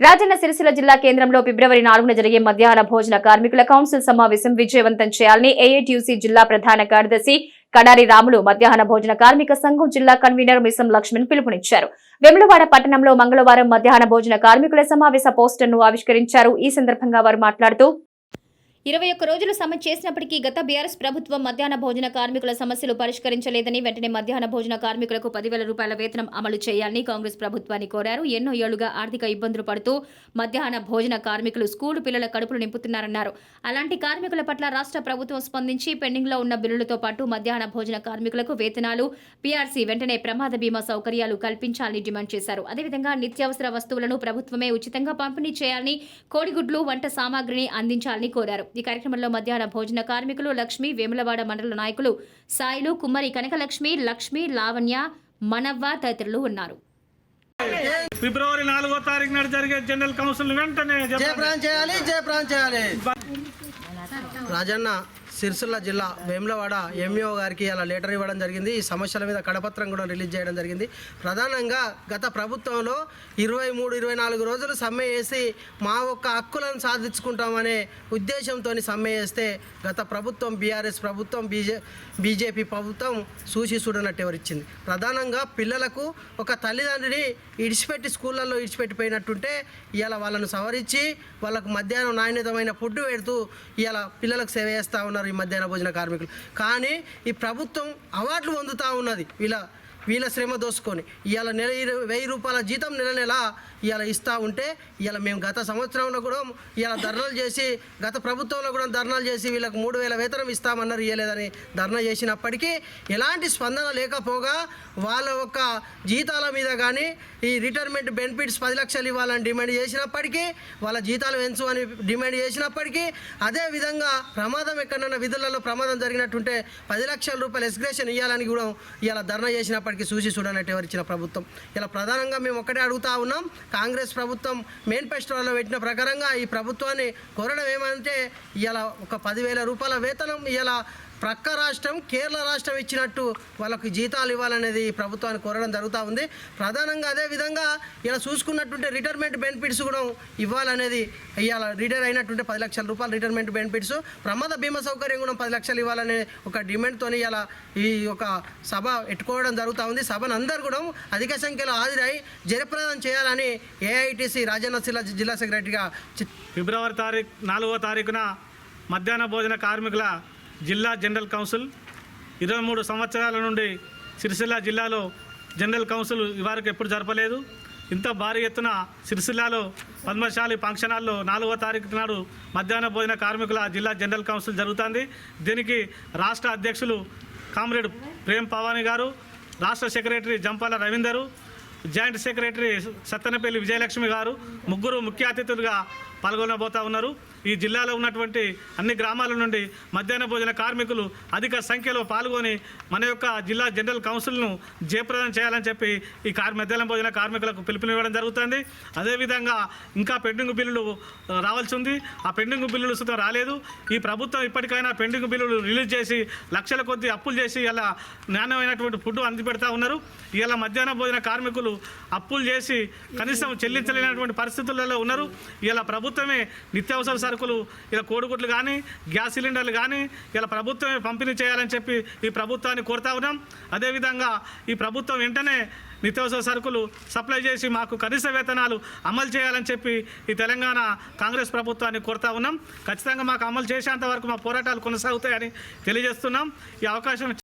రాజన్న సిరిసిల్ల జిల్లా కేంద్రంలో ఫిబ్రవరి నాలుగున జరిగే మధ్యాహ్న భోజన కార్మికుల కౌన్సిల్ సమావేశం విజయవంతం చేయాలని ఏఐటీయూసీ జిల్లా ప్రధాన కార్యదర్శి కడారి రాములు మధ్యాహ్న భోజన కార్మిక సంఘం జిల్లా కన్వీనర్ మిసం లక్ష్మణ్ పిలుపునిచ్చారు. వెములవాడ పట్టణంలో మంగళవారం మధ్యాహ్న భోజన కార్మికుల సమావేశ పోస్టర్ను ఆవిష్కరించారు. ఈ సందర్భంగా వారు మాట్లాడుతూ ఇరవై ఒక్క రోజులు సమ్మె చేసినప్పటికీ గత బీఆర్ఎస్ ప్రభుత్వం మధ్యాహ్న భోజన కార్మికుల సమస్యలు పరిష్కరించలేదని వెంటనే మధ్యాహ్న భోజన కార్మికులకు పదివేల రూపాయల వేతనం అమలు చేయాలని కాంగ్రెస్ ప్రభుత్వాన్ని కోరారు. ఎన్నో ఏళ్ళుగా ఆర్థిక ఇబ్బందులు పడుతూ మధ్యాహ్న భోజన కార్మికులు స్కూలు పిల్లల కడుపులు నింపుతున్నారన్నారు. అలాంటి కార్మికుల పట్ల రాష్ట్ర ప్రభుత్వం స్పందించి పెండింగ్లో ఉన్న బిల్లులతో పాటు మధ్యాహ్న భోజన కార్మికులకు వేతనాలు పీఆర్సీ వెంటనే ప్రమాద బీమా సౌకర్యాలు కల్పించాలని డిమాండ్ చేశారు. అదేవిధంగా నిత్యావసర వస్తువులను ప్రభుత్వమే ఉచితంగా పంపిణీ చేయాలని కోడిగుడ్లు వంట సామాగ్రిని అందించాలని కోరారు. ఈ కార్యక్రమంలో మధ్యాహ్న భోజన కార్మికులు లక్ష్మి వేములవాడ మండల నాయకులు సాయిలు కుమ్మరి కనకలక్ష్మి లక్ష్మి లావణ్య మనవ్వ తదితరులు ఉన్నారు. ఫిబ్రవరి నాలుగో తారీఖు నాడు జరిగే జనరల్ కౌన్సిల్ వెంటనే జయప్రాన్ చేయాలి జయప్రాన్ చేయాలి. రాజన్న సిరిసిల్ల జిల్లా వేములవాడ ఎంఈఓ గారికి అలా లెటర్ ఇవ్వడం జరిగింది. ఈ సమస్యల మీద కడపత్రం కూడా రిలీజ్ చేయడం జరిగింది. ప్రధానంగా గత ప్రభుత్వంలో ఇరవై మూడు ఇరవై నాలుగు రోజులు సమ్మె చేసి మా ఒక్క హక్కులను సాధించుకుంటామనే ఉద్దేశంతో సమ్మె చేస్తే గత ప్రభుత్వం బీఆర్ఎస్ ప్రభుత్వం బీజే బీజేపీ ప్రభుత్వం సూచి చూడనట్టు ఎవరిచ్చింది. ప్రధానంగా పిల్లలకు ఒక తల్లిదండ్రిని ఇడిచిపెట్టి స్కూళ్ళల్లో ఇడిచిపెట్టిపోయినట్టుంటే ఇవాళ వాళ్ళను సవరించి వాళ్ళకు మధ్యాహ్నం నాణ్యతమైన ఫుడ్ పెడుతూ ఇవాళ పిల్లలకు సేవ చేస్తూ ఉన్నారు. ఈ మధ్యాహ్న భోజన కార్మికులు. కానీ ఈ ప్రభుత్వం అవార్డులు పొందుతూ ఉన్నది. వీళ్ళ వీళ్ళ శ్రమ దోసుకొని ఇవాళ నెల వెయ్యి రూపాయల జీతం నెల నెల ఇవాళ ఇస్తూ ఉంటే ఇవాళ మేము గత సంవత్సరంలో కూడా ఇవాళ ధర్నాలు చేసి గత ప్రభుత్వంలో కూడా ధర్నాలు చేసి వీళ్ళకి మూడు వేల వేతనం ఇస్తామన్నారు ఇవ్వలేదని ధర్నా చేసినప్పటికీ ఎలాంటి స్పందన లేకపోగా వాళ్ళ యొక్క జీతాల మీద కానీ ఈ రిటైర్మెంట్ బెనిఫిట్స్ పది లక్షలు ఇవ్వాలని డిమాండ్ చేసినప్పటికీ వాళ్ళ జీతాలు పెంచు అని డిమాండ్ చేసినప్పటికీ అదే విధంగా ప్రమాదం ఎక్కడన్నా విధులలో ప్రమాదం జరిగినట్టుంటే పది లక్షల రూపాయలు ఎస్గ్రేషన్ ఇవ్వాలని కూడా ఇవాళ ధర్నా చేసినప్పటికీ చూసి చూడనట్టు ఇచ్చిన ప్రభుత్వం. ఇలా ప్రధానంగా మేము ఒక్కటే అడుగుతా ఉన్నాం కాంగ్రెస్ ప్రభుత్వం మేనిఫెస్టోలో పెట్టిన ప్రకారంగా ఈ ప్రభుత్వాన్ని కోరడం ఏమంటే ఇలా ఒక పదివేల రూపాయల వేతనం ఇలా ప్రక్క రాష్ట్రం కేరళ రాష్ట్రం ఇచ్చినట్టు వాళ్ళకి జీతాలు ఇవ్వాలనేది ప్రభుత్వాన్ని కోరడం జరుగుతూ ఉంది. ప్రధానంగా అదే విధంగా ఇలా చూసుకున్నట్టుంటే రిటైర్మెంట్ బెనిఫిట్స్ కూడా ఇవ్వాలనేది ఇవాళ రిటైర్ అయినటువంటి పది లక్షల రూపాయలు రిటైర్మెంట్ బెనిఫిట్స్ ప్రమాద బీమా సౌకర్యం కూడా పది లక్షలు ఇవ్వాలనే ఒక డిమాండ్తో ఇలా ఈ ఒక సభ ఎట్టుకోవడం జరుగుతూ ఉంది. సభను అందరూ కూడా అధిక సంఖ్యలో హాజరై జయప్రదం చేయాలని ఏఐటీసీ రాజన్న జిల్లా జిల్లా సెక్రటరీగా ఫిబ్రవరి తారీఖు నాలుగో తారీఖున మధ్యాహ్న భోజన కార్మికుల జిల్లా జనరల్ కౌన్సిల్. ఇరవై మూడు సంవత్సరాల నుండి సిరిసిల్ల జిల్లాలో జనరల్ కౌన్సిల్ ఇవరకు ఎప్పుడు జరపలేదు. ఇంత భారీ ఎత్తున సిరిసిల్లాలో పద్మశాలి ఫంక్షన్ హాల్లో నాలుగో తారీఖు నాడు మధ్యాహ్న భోజన కార్మికుల జిల్లా జనరల్ కౌన్సిల్ జరుగుతుంది. దీనికి రాష్ట్ర అధ్యక్షులు కామ్రేడ్ ప్రేమ్ పవాని గారు రాష్ట్ర secretary Jampala Ravinder joint secretary Sattenapalli Vijayalakshmi గారు ముగ్గురు ముఖ్య అతిథులుగా పాల్గొనబోతా ఉన్నారు. ఈ జిల్లాలో ఉన్నటువంటి అన్ని గ్రామాల నుండి మధ్యాహ్న భోజన కార్మికులు అధిక సంఖ్యలో పాల్గొని మన యొక్క జిల్లా జనరల్ కౌన్సిల్ను జయప్రదం చేయాలని చెప్పి ఈ కార్ మధ్యాహ్న భోజన కార్మికులకు పిలుపునివ్వడం జరుగుతుంది. అదేవిధంగా ఇంకా పెండింగ్ బిల్లులు రావాల్సి ఉంది. ఆ పెండింగ్ బిల్లులు సుతం రాలేదు. ఈ ప్రభుత్వం ఇప్పటికైనా పెండింగ్ బిల్లులు రిలీజ్ చేసి లక్షల కొద్ది అప్పులు చేసి ఇలా నాణ్యమైనటువంటి ఫుడ్ అందిపెడతా ఉన్నారు. ఇలా మధ్యాహ్న భోజన కార్మికులు అప్పులు చేసి కనీసం చెల్లించలేనటువంటి పరిస్థితులలో ఉన్నారు. ఇలా ప్రభుత్వమే నిత్యావసర సరుకులు ఇలా కోడిగుడ్లు కానీ గ్యాస్ సిలిండర్లు కానీ ఇలా ప్రభుత్వమే పంపిణీ చేయాలని చెప్పి ఈ ప్రభుత్వాన్ని కోరుతా ఉన్నాం. అదేవిధంగా ఈ ప్రభుత్వం వెంటనే నిత్యావసర సరుకులు సప్లై చేసి మాకు కనీస వేతనాలు అమలు చేయాలని చెప్పి ఈ తెలంగాణ కాంగ్రెస్ ప్రభుత్వాన్ని కోరుతా ఉన్నాం. ఖచ్చితంగా మాకు అమలు చేసేంత వరకు మా పోరాటాలు కొనసాగుతాయని తెలియజేస్తున్నాం. ఈ అవకాశం